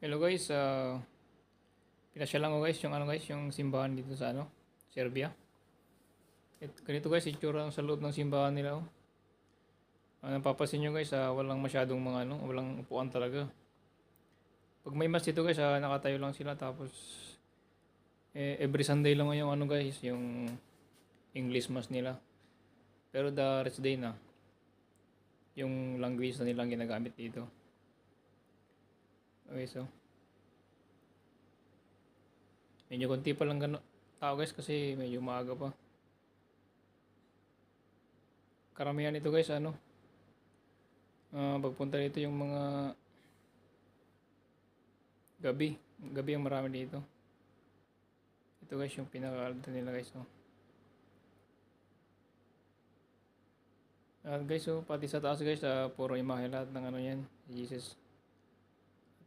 Hello guys, uh, pinasya lang ko guys yung ano guys, yung simbahan dito sa ano, Serbia. It, ganito guys, itsura sa loob ng simbahan nila oh. Ano napapansin nyo guys, ah, walang masyadong mga ano, walang upuan talaga. Pag may mas dito guys, ah, nakatayo lang sila tapos eh, every Sunday lang yung ano guys, yung English mass nila. Pero the rest day na, yung language na nilang ginagamit dito. Okay, so. Medyo konti pa lang tao guys kasi medyo maaga pa. Karamihan ito guys ano. ah pagpunta dito yung mga gabi. Gabi ang marami dito. Ito guys yung pinaka nila guys. Oh. At guys, so pati sa taas guys, ah, puro imahe lahat ng ano yan, Jesus.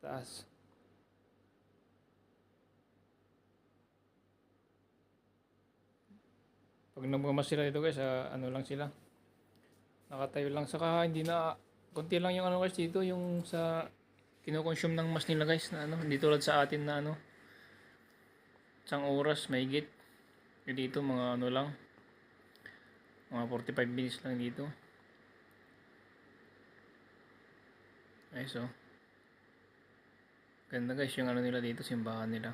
Taas. Pag nagmamas sila dito guys, ah, ano lang sila. Nakatayo lang. Saka hindi na, konti lang yung ano guys dito, yung sa kinokonsume ng mas nila guys na ano, hindi tulad sa atin na ano, isang oras may git. Dito mga ano lang, mga 45 minutes lang dito. Ay, so. Ganda guys yung ano nila dito, simbahan nila.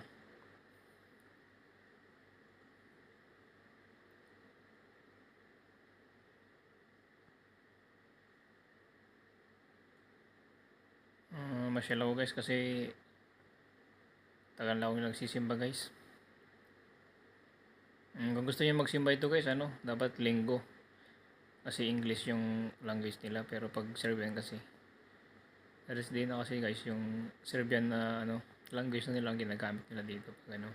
Uh, masyalaw guys kasi tagal na akong nagsisimba guys. Mm, kung gusto niyo magsimba ito guys, ano, dapat linggo. Kasi English yung language nila pero pag Serbian kasi Alas din na kasi guys yung Serbian na ano language na nilang ginagamit nila dito pag ano.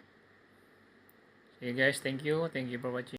Sige guys, thank you. Thank you for watching.